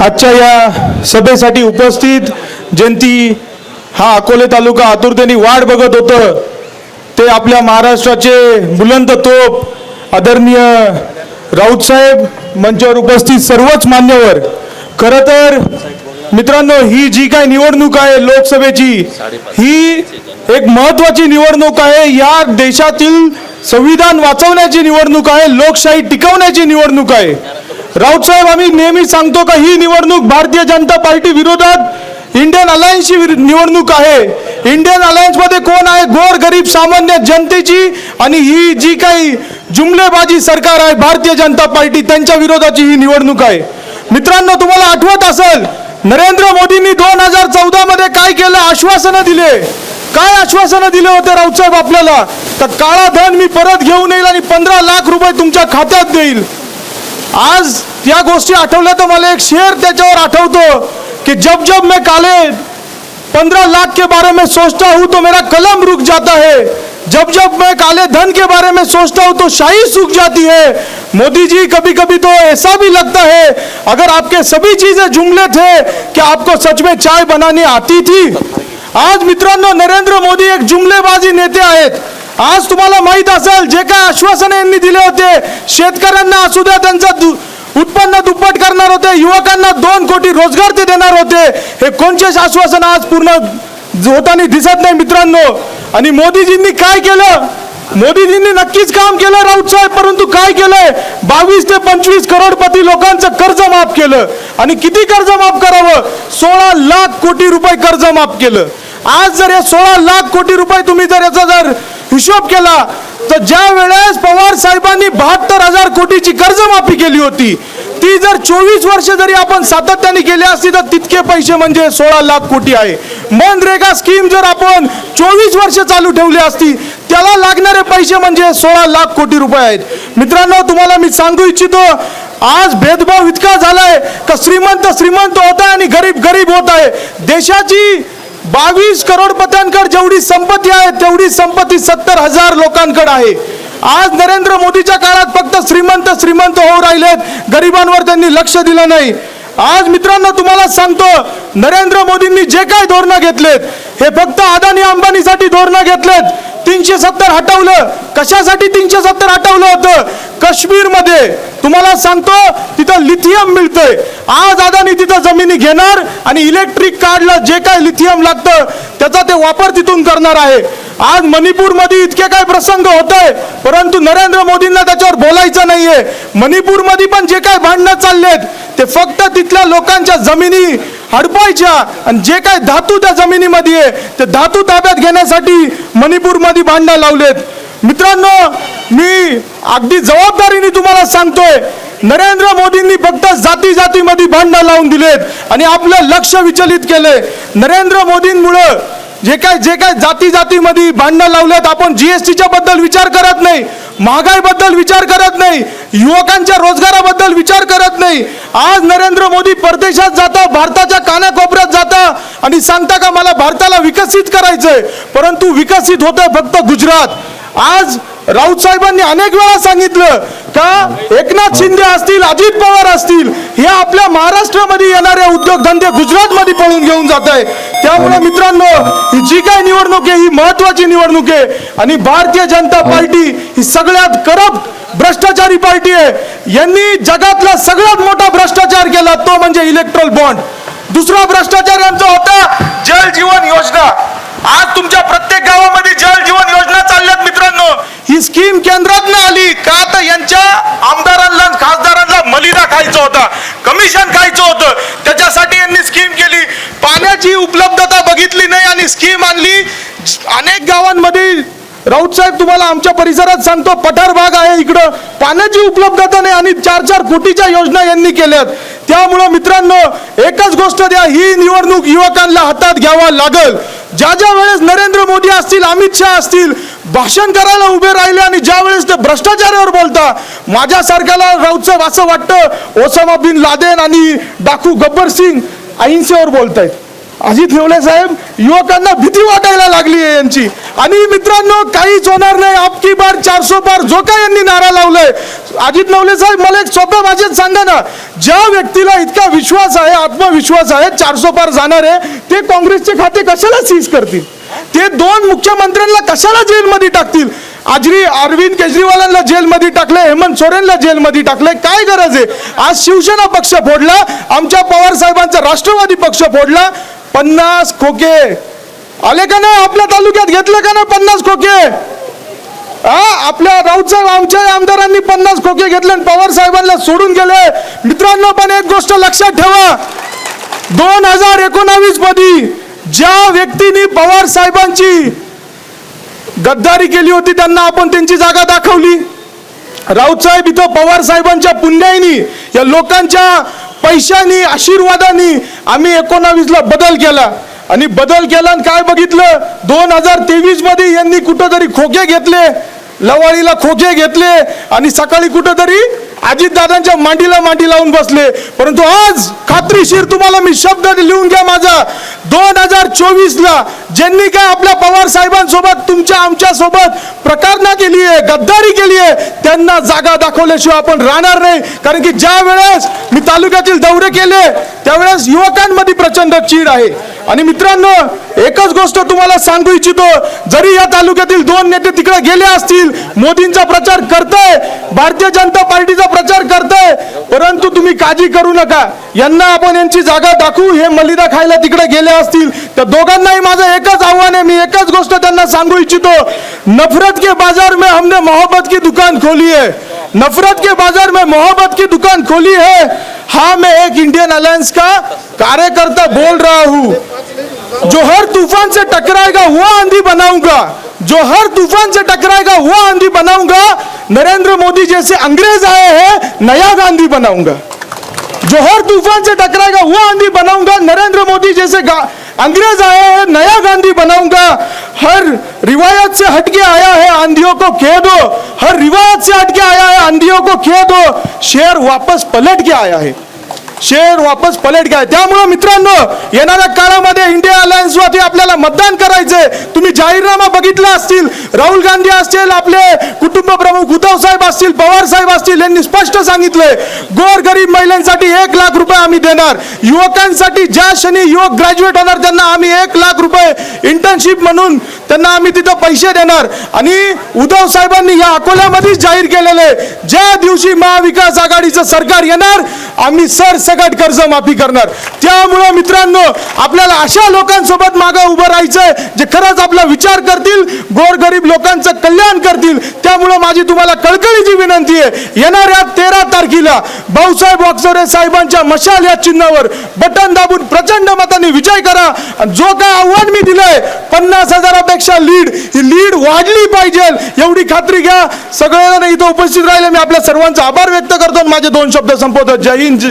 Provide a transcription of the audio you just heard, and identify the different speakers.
Speaker 1: आजच्या या सभेसाठी उपस्थित जयंती हा अकोले तालुका आतुरतेने वाट बघत होतं ते आपल्या महाराष्ट्राचे बुलंद तोप आदरणीय राऊतसाहेब मंचावर उपस्थित सर्वच मान्यवर. खरं तर मित्रांनो ही जी काय निवडणूक आहे लोकसभेची ही एक महत्वाची निवडणूक आहे. या देशातील संविधान वाचवण्याची निवडणूक आहे लोकशाही टिकवण्याची निवडणूक आहे. राऊत साहेब आम्ही नेहमी सांगतो का ही निवडणूक भारतीय जनता पार्टी विरोधात इंडियन अलायन्सची विर- निवडणूक आहे. इंडियन अलायन्समध्ये कोण आहे? गोर गरीब सामान्य जनतेची आणि ही जी काही जुमलेबाजी सरकार आहे भारतीय जनता पार्टी त्यांच्या विरोधाची ही निवडणूक आहे. मित्रांनो तुम्हाला आठवत असेल नरेंद्र मोदींनी दोन हजार चौदा मध्ये काय केलं? आश्वासनं दिले. काय आश्वासनं दिले होते राऊत साहेब आपल्याला? तर काळा धन मी परत घेऊन येईल आणि पंधरा लाख रुपये तुमच्या खात्यात देईल. आज या गोष्टी आठवल्या तर मला एक शेर त्याच्यावर आठवतो कि जब जब मैं काले पंद्रह लाख के बारे में सोचता हूँ तो मेरा कलम रुक जाता है। जब जब मैं काले धन के बारे में सोचता हूँ तो शाही सूख जाती है। मोदी जी कभी कभी तो ऐसा भी लगता है अगर आपके सभी चीजें जुमले थे कि आपको सच में चाय बनानी आती थी। आज मित्रांनो नरेंद्र मोदी एक जुमलेबाजी नेते आहेत। आज तुम्हाला माहीत असेल जे काय आश्वासने यांनी दिले होते शेतकऱ्यांना असू द्या त्यांचा दु- उत्पन्न दुप्पट करणार होते युवकांना दोन कोटी रोजगार ते देणार होते हे कोणतेच आश्वासन आज पूर्ण होताना दिसत नाही मित्रांनो. आणि मोदीजींनी काय केलं? मोदीजींनी नक्कीच काम केलं राऊत साहेब परंतु काय केलंय? बावीस ते पंचवीस करोडपती लोकांचं कर्ज माफ केलं. आणि किती कर्ज माफ करावं? सोळा लाख कोटी रुपये कर्ज माफ केलं. आज जर हे सोळा लाख कोटी रुपये तुम्ही जर याचा जर हिशोब केला तर ज्या वेळेस पवार साहेबांनी बहात्तर हजार कोटीची कर्जमाफी केली होती ती जर चोवीस वर्ष जरी आपण सातत्याने केली असती तर तितके पैसे म्हणजे सोळा लाख कोटी आहे. मनरेगा स्कीम जर आपण चोवीस वर्ष चालू ठेवली असती त्याला लागणारे पैसे म्हणजे सोळा लाख कोटी रुपये आहेत. मित्रांनो तुम्हाला मी सांगू इच्छितो आज भेदभाव इतका झालाय का श्रीमंत श्रीमंत होत आहे आणि गरीब गरीब होत आहे. देशाची बावीस करोडपत्यांकडे जेवढी संपत्ती आहे तेवढी संपत्ती सत्तर हजार लोकांकडे आहे. आज नरेंद्र मोदीच्या काळात फक्त श्रीमंत श्रीमंत होऊ राहिलेत. गरिबांवर त्यांनी लक्ष दिलं नाही. आज मित्रांनो तुम्हाला सांगतो नरेंद्र मोदींनी जे काय धोरणं घेतलेत हे फक्त अदानी अंबानीसाठी धोरणं घेतलेत. तीनशे सत्तर हटवलं. कशासाठी तीनशे सत्तर हटवलं होतं? काश्मीरमध्ये. तुम्हाला सांगतो तिथं लिथियम मिळतंय. आज अदानी तिथं जमिनी घेणार आणि इलेक्ट्रिक कार्डला जे काय लिथियम लागतं त्याचा ते वापर तिथून करणार आहे. आज मणिपूरमध्ये इतके काय प्रसंग होत आहे परंतु नरेंद्र मोदींना त्याच्यावर बोलायचं नाहीये. मणिपूरमध्ये पण जे काय भांडणं चाललेत ते फक्त तिथल्या लोकांच्या जमिनी अडपायच्या आणि जे काय धातू त्या जमिनीमध्ये आहे ते धातू ताब्यात घेण्यासाठी मणिपूरमध्ये भांडणं लावलेत. मित्रांनो मी अगदी जबाबदारीने तुम्हाला सांगतोय नरेंद्र मोदींनी फक्त जाती जातीमध्ये भांडणं लावून दिलेत आणि आपलं लक्ष विचलित केलंय. नरेंद्र मोदींमुळं जे काय जे काय जाती जातीमध्ये भांडणं लावलेत आपण जीएसटीच्या बद्दल विचार करत नाही महागाईबद्दल विचार करत नाही युवकांच्या रोजगाराबद्दल विचार करत नाही. आज नरेंद्र मोदी परदेशात जाता भारताच्या कानाकोपऱ्यात जाता आणि सांगता का मला भारताला विकसित करायचंय? परंतु विकसित होतं फक्त गुजरात. आज राऊत साहेबांनी अनेक वेळा सांगितलं का एकनाथ शिंदे असतील अजित पवार असतील हे आपल्या महाराष्ट्रामध्ये येणारे उद्योगधंदे गुजरातमध्ये पळून घेऊन जात आहे. त्यामुळे मित्रांनो ही जी काय निवडणूक आहे ही महत्वाची निवडणूक आहे. आणि भारतीय जनता पार्टी ही सगळ्यात करप्ट भ्रष्टाचारी पार्टी आहे. यांनी जगातला सगळ्यात मोठा भ्रष्टाचार केला तो म्हणजे इलेक्ट्रॉल बॉन्ड दुसरा भ्रष्टाचार यांचा होता जल जीवन योजना. आज तुमच्या प्रत्येक गावामध्ये जल जीवन योजना चालल्यात मित्रांनो ही स्कीम केंद्रात आली का तर यांच्या आमदारांना आणि खासदारांना मलिदा खायचं होता कमिशन खायचं होतं त्याच्यासाठी यांनी स्कीम केली पाण्याची उपलब्धता बघितली नाही आणि स्कीम आणली. अनेक गावांमध्ये राऊत साहेब तुम्हाला आमच्या परिसरात सांगतो पठार भाग आहे इकडं. पाण्याची उपलब्धता नाही आणि चार चार कोटीच्या योजना यांनी केल्यात. त्यामुळं मित्रांनो एकच गोष्ट द्या ही निवडणूक युवकांना हातात घ्यावा लागल. ज्या ज्या वेळेस नरेंद्र मोदी असतील अमित शहा असतील भाषण करायला उभे राहिले आणि ज्या वेळेस ते भ्रष्टाचारावर बोलता माझ्यासारख्याला राऊत साहेब असं वाटतं ओसामा बिन लादेन आणि डाकू गब्बर सिंग अहिंसेवर बोलतायत. अजित नेवले साहेब युवकांना भीती वाटायला लागली आहे यांची. आणि मित्रांनो काहीच होणार नाही. आपकी बार चारसो बार जो काय यांनी नारा लावलाय. अजित नवले साहेब मला एक सोप्या भाषेत सांगा ना. ज्या व्यक्तीला इतका विश्वास आहे आत्मविश्वास आहे चारसो पार जाणार आहे ते काँग्रेसचे खाते कशाला सीज करतील? ते दोन मुख्यमंत्र्यांना कशाला जेलमध्ये टाकतील? आजरी अरविंद केजरीवालांना जेलमध्ये टाकले हेमंत सोरेनला जेलमध्ये टाकले काय गरज आहे? आज शिवसेना पक्ष फोडला आमच्या पवार साहेबांचा राष्ट्रवादी पक्ष फोडला. पन्नास खोके. आले का नाही आपल्या तालुक्यात? घेतले का नाही पन्नास खोके? हा आपल्या राऊतच्या आमच्या आमदारांनी पन्नास खोके घेतले आणि पवार साहेबांना सोडून गेले. मित्रांनो पण एक गोष्ट लक्षात ठेवा. दोन हजार एकोणावीसमध्ये ज्या व्यक्तीने पवार साहेबांची गद्दारी केली होती त्यांना आपण त्यांची जागा दाखवली. राऊत साहेब इथं पवार साहेबांच्या पुण्याईनी या लोकांच्या पैशानी आशीर्वादाने आम्ही एकोणावीसला बदल केला. आणि बदल केला आणि काय बघितलं? दोन हजार तेवीसमध्ये यांनी कुठंतरी खोके घेतले लवाळीला खोके घेतले आणि सकाळी कुठंतरी अजितदादांच्या मांडीला मांडी लावून बसले. परंतु आज खात्रीशीर तुम्हाला मी शब्द लिहून घ्या माझा. दोन हजार चोवीस ला ज्यांनी काय आपल्या पवार साहेबांसोबत तुमच्या आमच्यासोबत प्रकारना केली आहे गद्दारी केली आहे त्यांना जागा दाखवल्याशिवाय आपण राहणार नाही. कारण की ज्या वेळेस मी तालुक्यातील दौरे केले त्यावेळेस युवकांमध्ये प्रचंड चीड आहे. आणि मित्रांनो एकच गोष्ट तुम्हाला सांगू इच्छितो. जरी या तालुक्यातील दोन नेते तिकडे गेले असतील मोदींचा प्रचार करताय भारतीय जनता पार्टीचा प्रचार करताय परंतु तुम्ही काळजी करू नका. यांना आपण यांची जागा दाखवू हे मलिदा खायला तिकडे गेले असतील तर दोघांनाही माझं एकच आव्हान आहे मी एकच गोष्ट त्यांना सांगू इच्छितो. नफरत के बाजार में हमने मोहब्बत की दुकान खोली है. नफरत के बाजार में मोहब्बत की दुकान खोली है. हाँ मैं एक इंडियन अलायंस का कार्यकर्ता बोल रहा हूँ। जो हर तूफ़ान से टकराएगा वो आंधी बनाऊँगा। जो हर तूफ़ान से टकराएगा वो आंधी बनाऊँगा। नरेंद्र मोदी जैसे अंग्रेज़ आए हैं, नया गांधी बनाऊँगा। जो हर तूफ़ान से टकराएगा वो आंधी बनाऊँगा। नरेंद्र मोदी जैसे अंग्रेज़ आए हैं, नया गांधी बनाऊँगा। हर रिवायत से हटके आया है आंधियों को कह दो। हर रिवायत से हटके आया है आंधियों को कह दो। शेर वापस पलट के आया है। शेर वापस पलट घ्या. त्यामुळं मित्रांनो येणाऱ्या काळामध्ये इंडिया अलायन्स वरती आपल्याला मतदान करायचंय. तुम्ही जाहीरनामा बघितला असतील राहुल गांधी असतील आपले कुटुंब प्रमुख उद्धव साहेब असतील पवार साहेब असतील यांनी स्पष्ट सांगितलंय गोर गरीब महिलांसाठी एक लाख रुपये आम्ही देणार. युवकांसाठी ज्या क्षणी युवक ग्रॅज्युएट होणार त्यांना आम्ही एक लाख रुपये इंटर्नशिप म्हणून त्यांना आम्ही तिथं पैसे देणार. आणि उद्धव साहेबांनी या अकोल्यामध्येच जाहीर केलेले ज्या दिवशी महाविकास आघाडीचं सरकार येणार आम्ही सरसकट कर्जमाफी करणार. त्यामुळं मित्रांनो आपल्याला अशा लोकांसोबत मागं उभं राहायचंय जे खरंच आपला विचार करतील गोरगरीब लोकांचं कल्याण करतील. त्यामुळं माझी तुम्हाला कळकळीची विनंती आहे येणाऱ्या तेरा तारखेला भाऊसाहेब वागचौरे साहेबांच्या मशाल या चिन्हावर बटन दाबून प्रचंड मताने विजय करा. आणि जो काय आव्हान मी दिलंय पन्नास हजारापेक्षा लीड ही लीड वाढली पाहिजे. एवढी खात्री घ्या. सगळेजण इथं उपस्थित राहिले. मी आपल्या सर्वांचा आभार व्यक्त करतो माझे दोन शब्द संपवतो. जय हिंद.